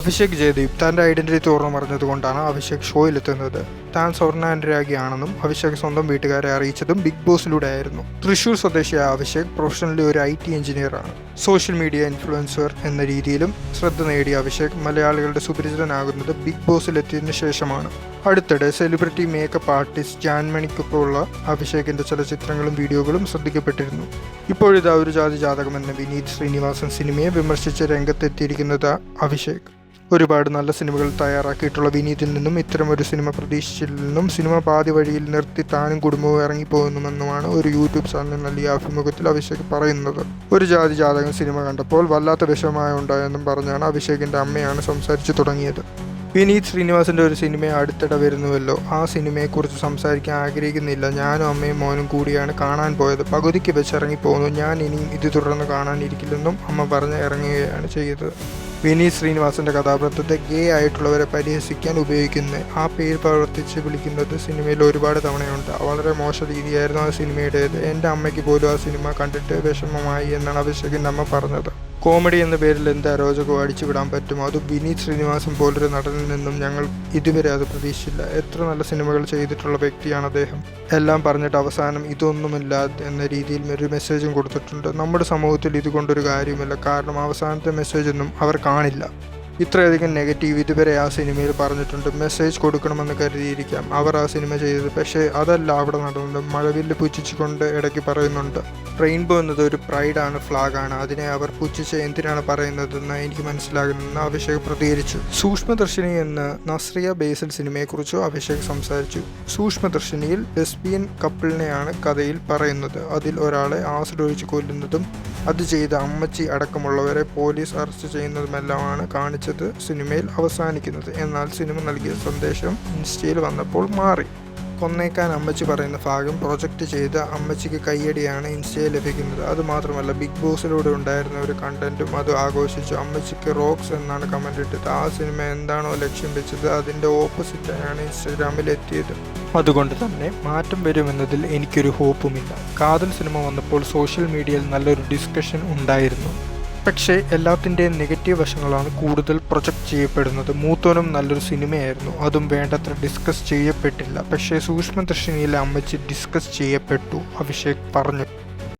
അഭിഷേക് ജയദീപ് തന്റെ ഐഡന്റിറ്റി തുറന്നു പറഞ്ഞതുകൊണ്ടാണ് അഭിഷേക് ഷോയിലെത്തുന്നത്. താൻ സ്വർണ അനുരാഗിയാണെന്നും അഭിഷേക് സ്വന്തം വീട്ടുകാരെ അറിയിച്ചതും ബിഗ് ബോസിലൂടെ ആയിരുന്നു തൃശൂർ സ്വദേശിയായ അഭിഷേക് പ്രൊഫഷണലി ഒരു ഐ ടി എഞ്ചിനീയറാണ് സോഷ്യൽ മീഡിയ ഇൻഫ്ലുവൻസർ എന്ന രീതിയിലും ശ്രദ്ധ നേടിയ അഭിഷേക് മലയാളികളുടെ സുപരിചിതനാകുന്നത് ബിഗ് ബോസിലെത്തിയതിനു ശേഷമാണ്. അടുത്തിടെ സെലിബ്രിറ്റി മേക്കപ്പ് ആർട്ടിസ്റ്റ് ജാൻമണിക്കൊപ്പമുള്ള അഭിഷേകിന്റെ ചില ചിത്രങ്ങളും വീഡിയോകളും ശ്രദ്ധിക്കപ്പെട്ടിരുന്നു. ഇപ്പോഴിതാ ഒരു ജാതി ജാതകം എന്ന വിനീത് ശ്രീനിവാസൻ സിനിമയെ വിമർശിച്ച് രംഗത്തെത്തിയിരിക്കുന്നത് അഭിഷേക്. ഒരുപാട് നല്ല സിനിമകൾ തയ്യാറാക്കിയിട്ടുള്ള വിനീതിൽ നിന്നും ഇത്തരമൊരു സിനിമ പ്രതീക്ഷിച്ചില്ലെന്നും സിനിമ പാതി വഴിയിൽ നിർത്തി താനും കുടുംബവും ഇറങ്ങിപ്പോകുന്നുമെന്നുമാണ് ഒരു യൂട്യൂബ് ചാനൽ നൽകിയ അഭിമുഖത്തിൽ അഭിഷേക് പറയുന്നത്. ഒരു ജാതി ജാതകം സിനിമ കണ്ടപ്പോൾ വല്ലാത്ത വിഷമമായ ഉണ്ടായെന്നും പറഞ്ഞാണ് അഭിഷേകിന്റെ അമ്മയാണ് സംസാരിച്ചു തുടങ്ങിയത്. വിനീത് ശ്രീനിവാസിന്റെ ഒരു സിനിമ അടുത്തിടെ വരുന്നുവല്ലോ. ആ സിനിമയെക്കുറിച്ച് സംസാരിക്കാൻ ആഗ്രഹിക്കുന്നില്ല. ഞാനും അമ്മയും മോനും കൂടിയാണ് കാണാൻ പോയത്. പകുതിക്ക് വെച്ച് ഇറങ്ങിപ്പോകുന്നു ഞാൻ ഇനിയും ഇത് തുടർന്ന് കാണാനിരിക്കില്ലെന്നും അമ്മ പറഞ്ഞ് ഇറങ്ങുകയാണ് ചെയ്തത്. വിനീത് ശ്രീനിവാസന്റെ കഥാപാത്രത്തെ ഗേ ആയിട്ടുള്ളവരെ പരിഹസിക്കാൻ ഉപയോഗിക്കുന്ന ആ പേര് പ്രവർത്തിച്ച് വിളിക്കുന്നത് സിനിമയിൽ ഒരുപാട് തവണയുണ്ട്. വളരെ മോശ രീതിയായിരുന്നു ആ സിനിമയുടേത്. എന്റെ അമ്മയ്ക്ക് പോലും ആ സിനിമ കണ്ടിട്ട് വിഷമമായി എന്നാണ് അഭിഷേകിന്റെ അമ്മ പറഞ്ഞത്. കോമഡി എന്ന പേരിൽ എന്ത് അരോചകവും അടിച്ചുവിടാൻ പറ്റും അത് വിനീത് ശ്രീനിവാസൻ പോലൊരു നടനിൽ നിന്നും ഞങ്ങൾ ഇതുവരെ അത് പ്രതീക്ഷിച്ചില്ല. എത്ര നല്ല സിനിമകൾ ചെയ്തിട്ടുള്ള വ്യക്തിയാണ് അദ്ദേഹം. എല്ലാം പറഞ്ഞിട്ട് അവസാനം ഇതൊന്നുമില്ല എന്ന രീതിയിൽ ഒരു മെസ്സേജും കൊടുത്തിട്ടുണ്ട്. നമ്മുടെ സമൂഹത്തിൽ ഇതുകൊണ്ടൊരു കാര്യമില്ല കാരണം അവസാനത്തെ മെസ്സേജൊന്നും അവർ കാണില്ല. ഇത്രയധികം നെഗറ്റീവ് ഇതുവരെ ആ സിനിമയിൽ പറഞ്ഞിട്ടുണ്ട്. മെസ്സേജ് കൊടുക്കണമെന്ന് കരുതിയിരിക്കാം. അവർ ആ സിനിമ ചെയ്തത്. പക്ഷേ അതല്ല അവിടെ നടന്നത്. മഴവില്ല് പുച്ഛിച്ചുകൊണ്ട് ഇടയ്ക്ക് പറയുന്നുണ്ട്. റെയിൻബോ എന്നത് ഒരു പ്രൈഡാണ് ഫ്ലാഗാണ്. അതിനെ അവർ പുച്ഛിച്ച് എന്തിനാണ് പറയുന്നതെന്ന് എനിക്ക് മനസ്സിലാകുന്നെന്ന് അഭിഷേക് പ്രതികരിച്ചു. സൂക്ഷ്മദർശിനി എന്ന നസ്രിയ ബേസൽ സിനിമയെക്കുറിച്ച് അഭിഷേക് സംസാരിച്ചു. സൂക്ഷ്മദർശിനിയിൽ ലെസ്ബിയൻ കപ്പിളിനെയാണ് കഥയിൽ പറയുന്നത്. അതിൽ ഒരാളെ ആസിഡ് ഒഴിച്ച് കൊല്ലുന്നതും അത് ചെയ്ത അമ്മച്ചി അടക്കമുള്ളവരെ പോലീസ് അറസ്റ്റ് ചെയ്യുന്നതുമെല്ലാമാണ് കാണിച്ചത്. സിനിമയിൽ അവസാനിക്കുന്നത്. എന്നാൽ സിനിമ നൽകിയ സന്ദേശം ഇൻസ്റ്റയിൽ വന്നപ്പോൾ മാറി. കൊന്നേക്കാൻ അമ്മച്ചി പറയുന്ന ഭാഗം പ്രൊജക്റ്റ് ചെയ്ത അമ്മച്ചിക്ക് കയ്യടിയാണ് ഇൻസ്റ്റയിൽ ലഭിക്കുന്നത്. അതുമാത്രമല്ല ബിഗ് ബോസിലൂടെ ഉണ്ടായിരുന്ന ഒരു കണ്ടന്റും അത് ആഘോഷിച്ചു. അമ്മച്ചിക്ക് റോക്സ് എന്നാണ് കമന്റ് ഇട്ടത്. ആ സിനിമ എന്താണോ ലക്ഷ്യം വെച്ചത് അതിന്റെ ഓപ്പോസിറ്റായാണ് ഇൻസ്റ്റഗ്രാമിൽ എത്തിയത്. അതുകൊണ്ട് തന്നെ മാറ്റം വരുമെന്നതിൽ എനിക്കൊരു ഹോപ്പുമില്ല. കാതൽ സിനിമ വന്നപ്പോൾ സോഷ്യൽ മീഡിയയിൽ നല്ലൊരു ഡിസ്കഷൻ ഉണ്ടായിരുന്നു. പക്ഷേ എല്ലാത്തിന്റെയും നെഗറ്റീവ് വശങ്ങളാണ് കൂടുതൽ പ്രൊജക്റ്റ് ചെയ്യപ്പെടുന്നത്. മൂത്തോനും നല്ലൊരു സിനിമയായിരുന്നു. അതും വേണ്ടത്ര ഡിസ്കസ് ചെയ്യപ്പെട്ടില്ല. പക്ഷേ സൂക്ഷ്മദർശിനിയിലെ അമ്മച്ചി ഡിസ്കസ് ചെയ്യപ്പെട്ടു അഭിഷേക് പറഞ്ഞു.